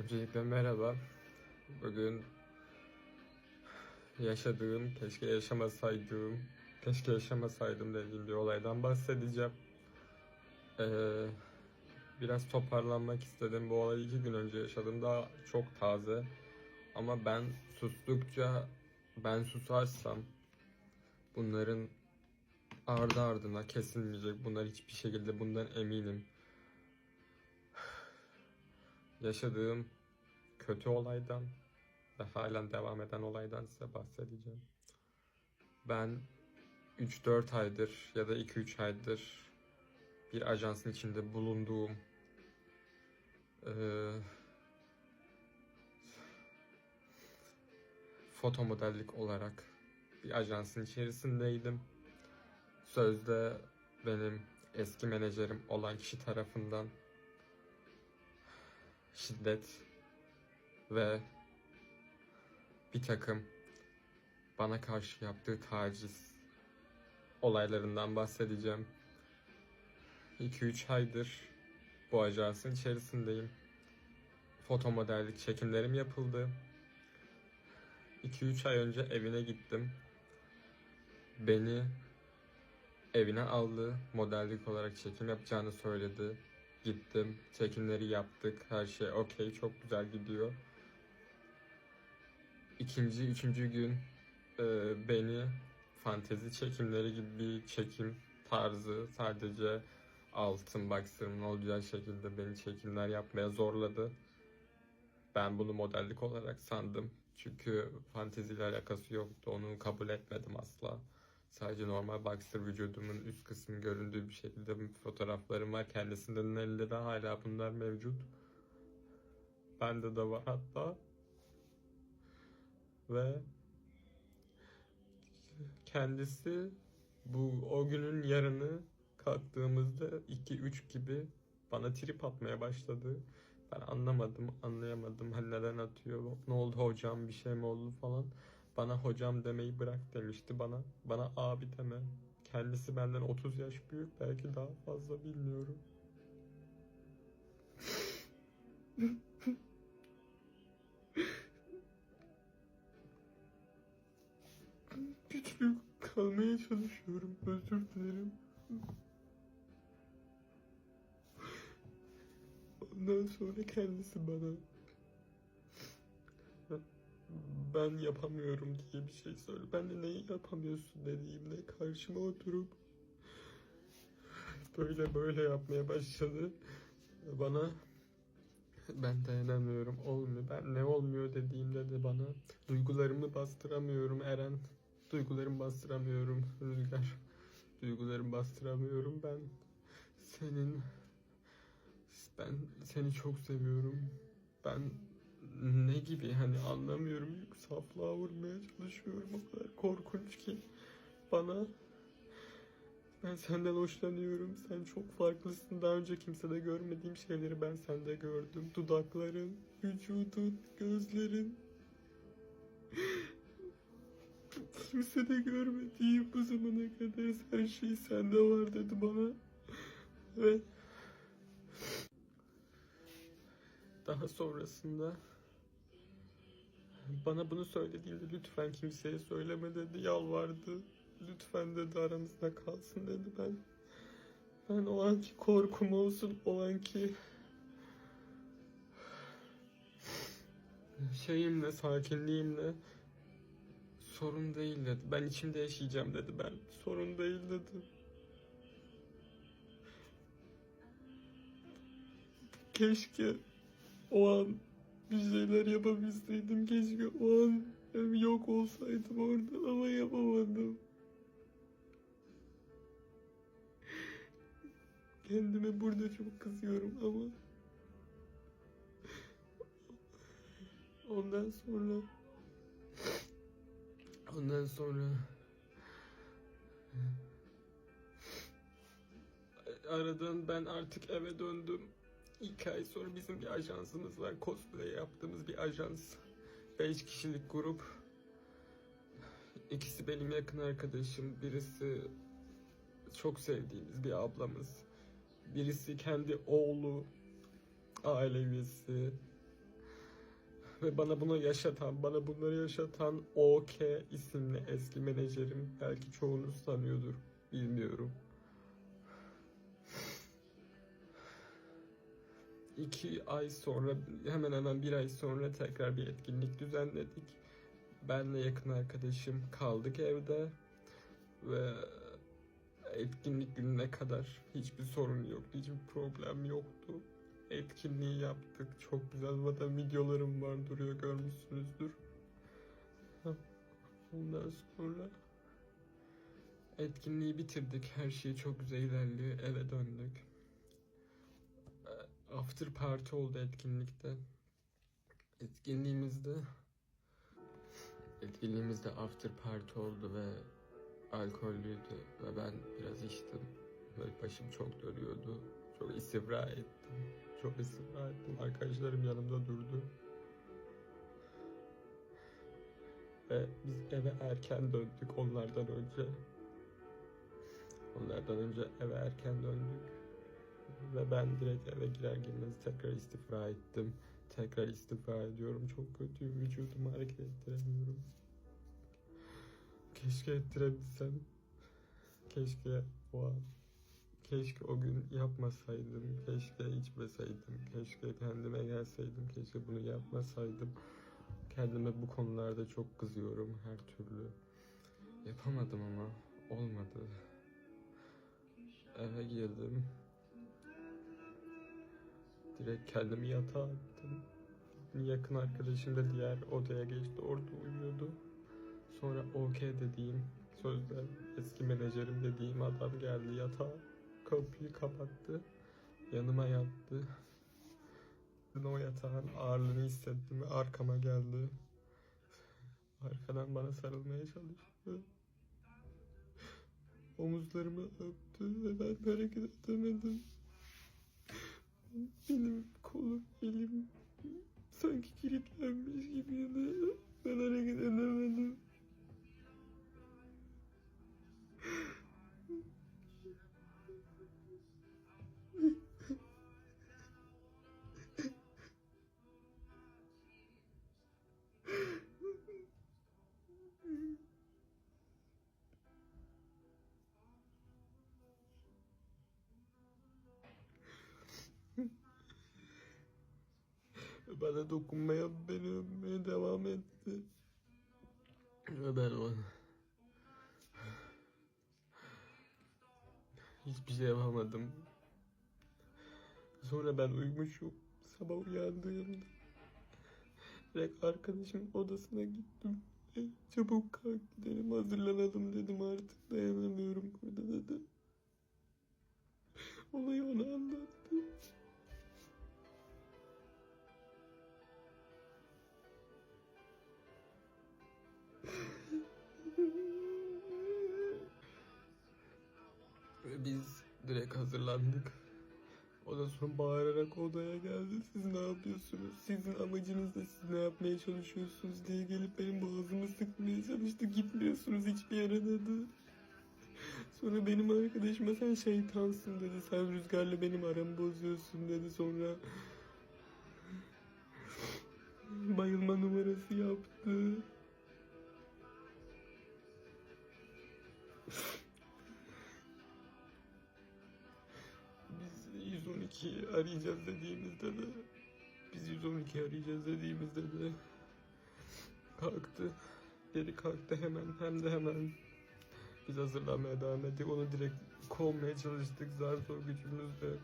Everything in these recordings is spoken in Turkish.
Öncelikle merhaba. Bugün yaşadığım, keşke yaşamasaydım, keşke yaşamasaydım dediğim bir olaydan bahsedeceğim. Ee, biraz toparlanmak istedim. Bu olayı iki gün önce yaşadım. Daha çok taze. Ama ben sustukça, ben susarsam bunların ardı ardına kesilmeyecek. Bunlar hiçbir şekilde bundan eminim. Yaşadığım kötü olaydan ve halen devam eden olaydan size bahsedeceğim. Ben 3-4 aydır ya da 2-3 aydır bir ajansın içinde bulunduğum eee foto modellik olarak bir ajansın içerisindeydim. Sözde benim eski menajerim olan kişi tarafından şiddet ve bir takım bana karşı yaptığı taciz olaylarından bahsedeceğim. 2-3 aydır bu ajansın içerisindeyim. Foto modellik çekimlerim yapıldı. 2-3 ay önce evine gittim. Beni evine aldı. Modellik olarak çekim yapacağını söyledi. Gittim. Çekimleri yaptık. Her şey okey. Çok güzel gidiyor. İkinci, üçüncü gün e, beni fantezi çekimleri gibi bir çekim tarzı sadece altın boxer'ın olacağı şekilde beni çekimler yapmaya zorladı. Ben bunu modellik olarak sandım. Çünkü fanteziyle alakası yoktu. Onu kabul etmedim asla. Sadece normal boxer vücudumun üst kısmı göründüğü bir şekilde fotoğraflarım var. Kendisinden elinde hala bunlar mevcut. Bende de var hatta. Ve kendisi bu o günün yarını kalktığımızda 2-3 gibi bana trip atmaya başladı. Ben anlamadım, anlayamadım. Hani neden atıyor? Ne oldu hocam? Bir şey mi oldu falan. Bana hocam demeyi bırak demişti bana. Bana abi deme. Kendisi benden 30 yaş büyük. Belki daha fazla bilmiyorum. Güçlü kalmaya çalışıyorum. Özür dilerim. Ondan sonra kendisi bana ben yapamıyorum diye bir şey söyle. Ben de neyi yapamıyorsun dediğimde karşıma oturup böyle böyle yapmaya başladı. Bana ben dayanamıyorum olmuyor. Ben ne olmuyor dediğimde de bana duygularımı bastıramıyorum Eren. Duygularımı bastıramıyorum Rüzgar. Duygularımı bastıramıyorum ben. Senin ben seni çok seviyorum. Ben ne gibi hani anlamıyorum. Saflığa vurmaya çalışıyorum. O kadar korkunç ki bana ben senden hoşlanıyorum. Sen çok farklısın. Daha önce kimsede görmediğim şeyleri ben sende gördüm. Dudakların, vücudun, gözlerin. Kimsede görmediğim bu zamana kadar her şey sende var dedi bana. Ve daha sonrasında bana bunu söylediğinde lütfen kimseye söyleme dedi, yalvardı. Lütfen dedi aramızda kalsın dedi ben. Ben o anki korkum olsun, o anki şeyimle, sakinliğimle sorun değil dedi. Ben içimde yaşayacağım dedi ben. Sorun değil dedi. Keşke o an bir şeyler yapabilseydim. Keşke o an hem yok olsaydım orada ama yapamadım. Kendime burada çok kızıyorum ama ondan sonra ondan sonra aradan ben artık eve döndüm. İki ay sonra bizim bir ajansımız var. Cosplay yaptığımız bir ajans. Beş kişilik grup. İkisi benim yakın arkadaşım. Birisi çok sevdiğimiz bir ablamız. Birisi kendi oğlu, aile üyesi. Ve bana bunu yaşatan, bana bunları yaşatan OK isimli eski menajerim. Belki çoğunuz tanıyordur. Bilmiyorum. İki ay sonra, hemen hemen bir ay sonra tekrar bir etkinlik düzenledik. Benle yakın arkadaşım kaldık evde. Ve etkinlik gününe kadar hiçbir sorun yoktu, hiçbir problem yoktu. Etkinliği yaptık. Çok güzel zaten videolarım var duruyor görmüşsünüzdür. Ondan sonra etkinliği bitirdik. Her şey çok güzel ilerliyor. Eve döndük. After party oldu etkinlikte. Etkinliğimizde etkinliğimizde after party oldu ve alkollüydü ve ben biraz içtim. Böyle başım çok dönüyordu. Çok istifra ettim. Çok istifra ettim. Arkadaşlarım yanımda durdu. Ve biz eve erken döndük onlardan önce. Onlardan önce eve erken döndük. Ve ben direkt eve girer girmez tekrar istifra ettim. Tekrar istifra ediyorum. Çok kötüyüm. Vücudumu hareket ettiremiyorum. Keşke ettirebilsem. Keşke o an. Keşke o gün yapmasaydım. Keşke içmeseydim. Keşke kendime gelseydim. Keşke bunu yapmasaydım. Kendime bu konularda çok kızıyorum her türlü. Yapamadım ama olmadı. Eve girdim. Direkt kendimi yatağa attım. Yakın arkadaşım da diğer odaya geçti. Orada uyuyordu. Sonra OK dediğim sözde eski menajerim dediğim adam geldi yatağa. Kapıyı kapattı. Yanıma yattı. Ben o yatağın ağırlığını hissettim ve arkama geldi. Arkadan bana sarılmaya çalıştı. Omuzlarımı öptü ve ben hareket edemedim. Benim kolum, elim sanki kilitlenmiş gibiydi. Ben hareket edemedim. Bana dokunmaya, beni öpmeye devam etti. Ben o... Hiçbir şey yapamadım. Sonra ben uyumuşum. Sabah uyandığımda direkt arkadaşımın odasına gittim. E, Çabuk kalk gidelim hazırlanalım dedim artık dayanamıyorum burada dedim. Olayı ona anlattım. Siz ne yapıyorsunuz? Sizin amacınız ne? Siz ne yapmaya çalışıyorsunuz diye gelip benim boğazımı sıkmaya çalıştı. Gitmiyorsunuz hiçbir yere dedi. Sonra benim arkadaşıma sen şeytansın dedi. Sen rüzgarla benim aramı bozuyorsun dedi. Sonra bayılma numarası yaptı. Biz 112 arayacağız dediğimizde de biz 112 arayacağız dediğimizde de kalktı. Geri kalktı hemen hem de hemen biz hazırlanmaya devam ettik. Onu direkt kovmaya çalıştık. Zar zor gücümüzle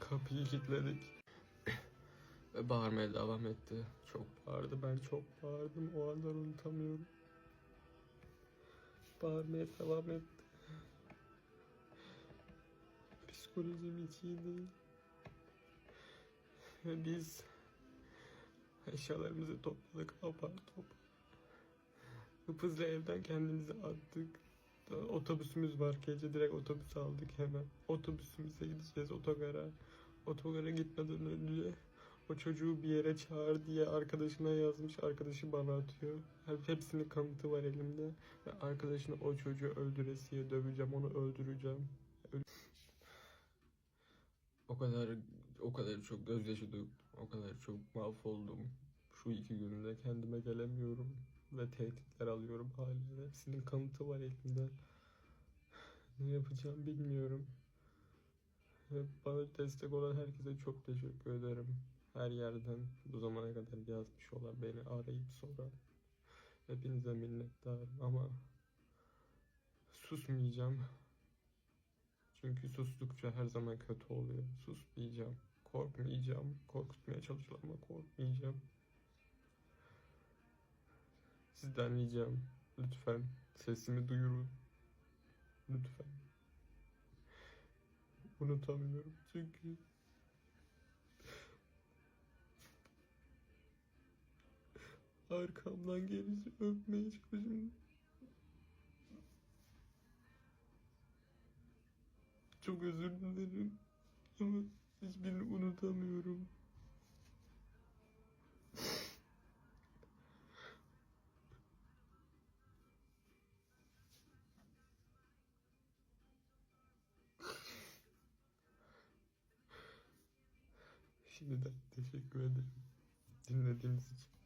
kapıyı kilitledik. Ve bağırmaya devam etti. Çok bağırdı. Ben çok bağırdım. O andan unutamıyorum. Bağırmaya devam etti. Psikolojim hiç. Ve biz eşyalarımızı topladık apar topar. Hızlı evden kendimizi attık. Otobüsümüz var gece direkt otobüs aldık hemen. Otobüsümüze gideceğiz otogara. Otogara gitmeden önce o çocuğu bir yere çağır diye arkadaşına yazmış. Arkadaşı bana atıyor. Hep, hepsinin kanıtı var elimde. Ve arkadaşını o çocuğu öldüresiye döveceğim. Onu öldüreceğim. Öl- O kadar o kadar çok gözyaşı. O kadar çok mahvoldum. Şu iki günde kendime gelemiyorum ve tehditler alıyorum hala. Hepsinin kanıtı var elimde. Ne yapacağım bilmiyorum. Ve bana destek olan herkese çok teşekkür ederim. Her yerden bu zamana kadar yazmış olan, beni arayıp soran. Hepinize minnettarım ama susmayacağım. Çünkü sustukça her zaman kötü oluyor. Susmayacağım. Korkmayacağım. Korkutmaya çalışıyorum ama korkmayacağım. Sizden ricam lütfen sesimi duyurun. Lütfen. Unutamıyorum çünkü arkamdan gelişi öpmeye çalışıyorum. Çok özür dilerim ama hiçbirini unutamıyorum. Şimdiden teşekkür ederim dinlediğiniz için.